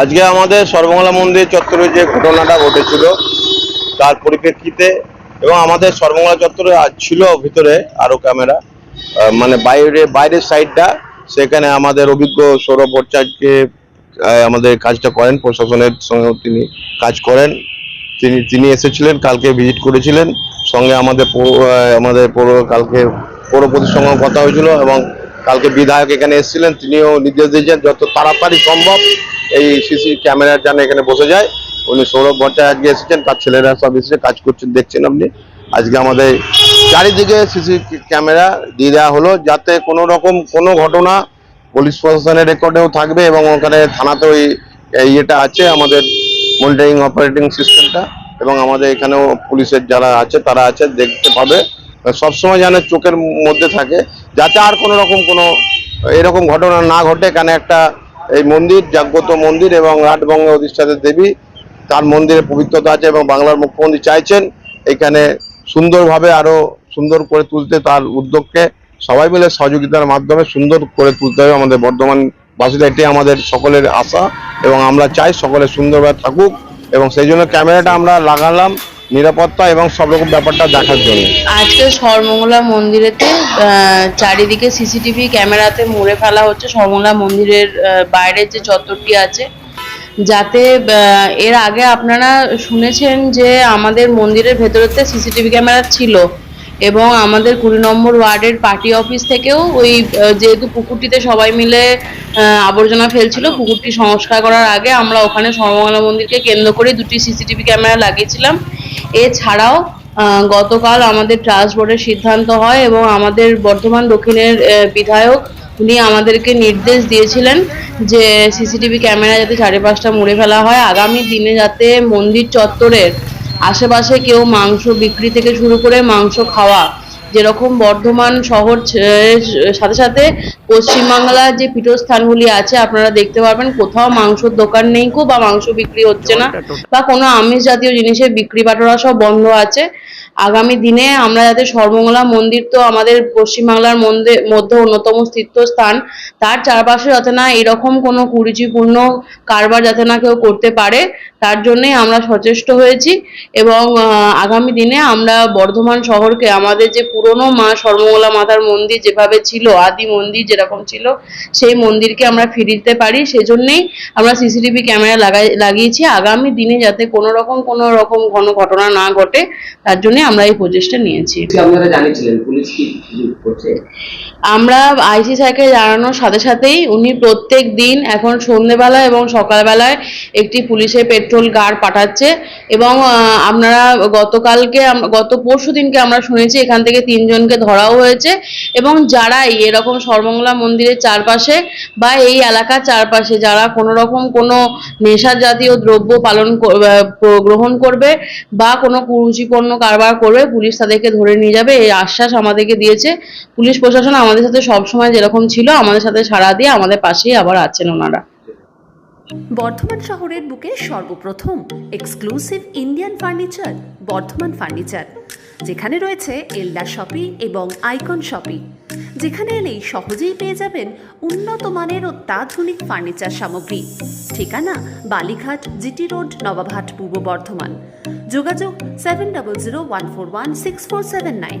আজকে আমাদের সর্বমঙ্গলা মন্দির চত্বরে যে ঘটনাটা ঘটেছিল, তার পরিপ্রেক্ষিতে এবং আমাদের সর্বমঙ্গলা চত্বরে আজ ছিল ভিতরে আরও ক্যামেরা মানে বাইরে, বাইরের সাইডটা, সেখানে আমাদের অভিজ্ঞ সৌরভ ভট্টাচার্যকে আমাদের কাজটা করেন, প্রশাসনের সঙ্গেও তিনি কাজ করেন। তিনি তিনি এসেছিলেন, কালকে ভিজিট করেছিলেন, সঙ্গে আমাদের আমাদের পৌর, কালকে পৌরপতির সঙ্গে কথা হয়েছিল এবং কালকে বিধায়ক এখানে এসেছিলেন, তিনিও নির্দেশ দিয়েছেন, যত তাড়াতাড়ি সম্ভব এই সিসি ক্যামেরার যেন এখানে বসে যায়, উনি সৌরভ ভট্টাচার্য এসেছেন, তার ছেলেরা সব এসেছে, কাজ করছেন, দেখছেন আপনি। আজকে আমাদের চারিদিকে সিসি ক্যামেরা দিয়ে দেওয়া হলো, যাতে কোনো রকম কোনো ঘটনা পুলিশ প্রশাসনের রেকর্ডেও থাকবে এবং ওখানে থানাতেও এই এই ইয়েটা আছে, আমাদের মনিটরিং অপারেটিং সিস্টেমটা এবং আমাদের এখানেও পুলিশের যারা আছে, তারা আছে, দেখতে পাবে। সবসময় যেন চোখের মধ্যে থাকে, যাতে আর কোনো রকম কোনো এরকম ঘটনা না ঘটে, কেন একটা এই মন্দির, জাগ্রত মন্দির এবং রাটবঙ্গে অধিষ্ঠাতা দেবী, তার মন্দিরে পবিত্রতা আছে এবং বাংলার মুখ্যমন্ত্রী চাইছেন এখানে সুন্দরভাবে আরও সুন্দর করে তুলতে তার উদ্যোগকে। সবাই মিলে সহযোগিতার মাধ্যমে সুন্দর করে তুলতে হবে আমাদের বর্ধমান বাসীরা এটাই আমাদের সকলের আশা এবং আমরা চাই সকলে সুন্দরভাবে থাকুক এবং সেই জন্য ক্যামেরাটা আমরা লাগালাম। নিরাপত্তা এবং সব রকম ব্যাপারটা দেখার জন্য। আজকে সর্বমঙ্গলা মন্দিরেতে চারিদিকে সিসিটিভি ক্যামেরাতে মুড়ে ফেলা হচ্ছে। সর্বমঙ্গলা মন্দিরের বাইরের যে চত্বরটি আছে, যাতে এর আগে আপনারা শুনেছেন যে আমাদের মন্দিরের ভেতরেতে সিসিটিভি ক্যামেরা ছিল এবং আমাদের কুড়ি নম্বর ওয়ার্ডের পার্টি অফিস থেকেও ওই যেহেতু পুকুরটিতে সবাই মিলে আবর্জনা ফেলছিল, পুকুরটি সংস্কার করার আগে আমরা ওখানে সর্বমঙ্গলা মন্দিরকে কেন্দ্র করে দুটি সিসিটিভি ক্যামেরা লাগিয়েছিলাম। এছাড়াও গতকাল আমাদের ট্রাস্ট বোর্ডের সিদ্ধান্ত হয় এবং আমাদের বর্ধমান দক্ষিণের বিধায়ক উনি আমাদেরকে নির্দেশ দিয়েছিলেন যে সিসিটিভি ক্যামেরা যাতে চারিপাশটা মুড়ে ফেলা হয়। আগামী দিনে যাতে মন্দির চত্বরের আশেপাশে কেউ মাংস বিক্রি থেকে শুরু করে মাংস খাওয়া যেরকম বর্ধমান শহর সাথে সাথে পশ্চিমবাংলার যে পীঠস্থানগুলি আছে আপনারা দেখতে পারবেন কোথাও মাংসর দোকান নেই খুব বা মাংস বিক্রি হচ্ছে না বা কোনো আমিষ জাতীয় জিনিসের বিক্রি বাটোরা সব বন্ধ আছে। আগামী দিনে আমরা যাতে সর্বমঙ্গলা মন্দির তো আমাদের পশ্চিমবাংলার মধ্যে মধ্যে অন্যতম তীর্থস্থান, তার চারপাশে যাতে না এরকম কোনো কুরুচিপূর্ণ কারবার যাতে না কেউ করতে পারে, তার জন্যই আমরা সচেষ্ট হয়েছি। এবং আগামী দিনে আমরা বর্ধমান শহরকে, আমাদের যে পুরনো মা সর্বমঙ্গলা মাতার মন্দির যেভাবে ছিল, আদি মন্দির যেরকম ছিল, সেই মন্দিরকে আমরা ফিরে দিতে পারি। সেজন্যেই আমরা সিসিটিভি ক্যামেরা লাগাই, লাগিয়েছি। আগামী দিনে যাতে কোনো রকম কোনো রকম কোনো ঘটনা না ঘটে, তার জন্য আমরা এই প্রচেষ্টা নিয়েছি। আপনারা জানিয়েছিলেন? পুলিশ কি কি করছে? আমরা আইসি স্যারকে জানানোর সাথে সাথেই উনি প্রত্যেক দিন এখন সন্ধেবেলা এবং সকালবেলায় একটি পুলিশের পেট্রোল গার্ড পাঠাচ্ছে এবং আপনারা গতকালকে গত পরশু দিনকে আমরা শুনেছি এখান থেকে তিনজনকে ধরাও হয়েছে এবং যারাই এরকম সর্বমঙ্গলা মন্দিরের চারপাশে বা এই এলাকার চারপাশে যারা কোনো রকম কোনো নেশা জাতীয় দ্রব্য পালন গ্রহণ করবে বা কোনো কুরুচিপূর্ণ কারবার করবে, পুলিশ তাদেরকে ধরে নিয়ে যাবে। এই আশ্বাস আমাদেরকে দিয়েছে। পুলিশ প্রশাসন আমাদের সাথে সবসময় যেরকম ছিল, আমাদের সাথে সাড়া দিয়ে আমাদের পাশেই আবার আছেন ওনারা। বর্ধমান শহরের বুকে সর্বপ্রথম exclusive Indian furniture Bardhaman furniture যেখানে রয়েছে এল্লা শপি এবং আইকন শপি যেখানে এলেই সহজেই পেয়ে যাবেন উন্নত মানের অত্যাধুনিক ফার্নিচার সামগ্রী। ঠিকানা বালিঘাট জিটি রোড, নবাবহাট, পূর্ব বর্ধমান। যোগাযোগ seven double zero one four one six four seven nine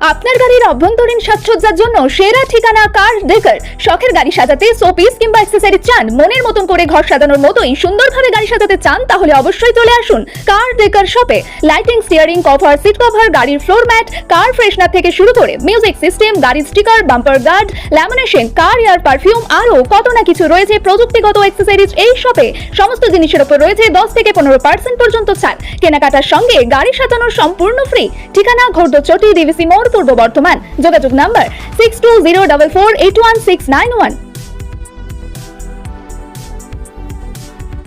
আপনার গাড়ির অভ্যন্তরীণ সাজসজ্জার জন্য সেরা ঠিকানা কার ডেকার? শখের গাড়ি সাজাতে শোপিস কিংবা অ্যাক্সেসরি চান? মনের মতন করে ঘর সাজানোর মতোই সুন্দরভাবে গাড়ি সাজাতে চান, তাহলে অবশ্যই চলে আসুন কার ডেকার শপে lighting steering cover seat cover গাড়ির ফ্লোর ম্যাট কার ফ্রেশনার থেকে শুরু করে মিউজিক সিস্টেম গাড়ির sticker bumper guard lamination car air perfume আরও কত না কিছু রয়েছে প্রযুক্তিগত অ্যাক্সেসরিজ এই শপে সমস্ত জিনিসের উপর রয়েছে দশ থেকে পনেরো পার্সেন্ট পর্যন্ত ছাড়। কেনাকাটার সঙ্গে গাড়ি সাজানোর সম্পূর্ণ ফ্রি ঠিকানা ঘোরদচটি ডিভিসি মোড় পূর্ব বর্ধমান। যোগাযোগ number six two zero double four eight one six nine one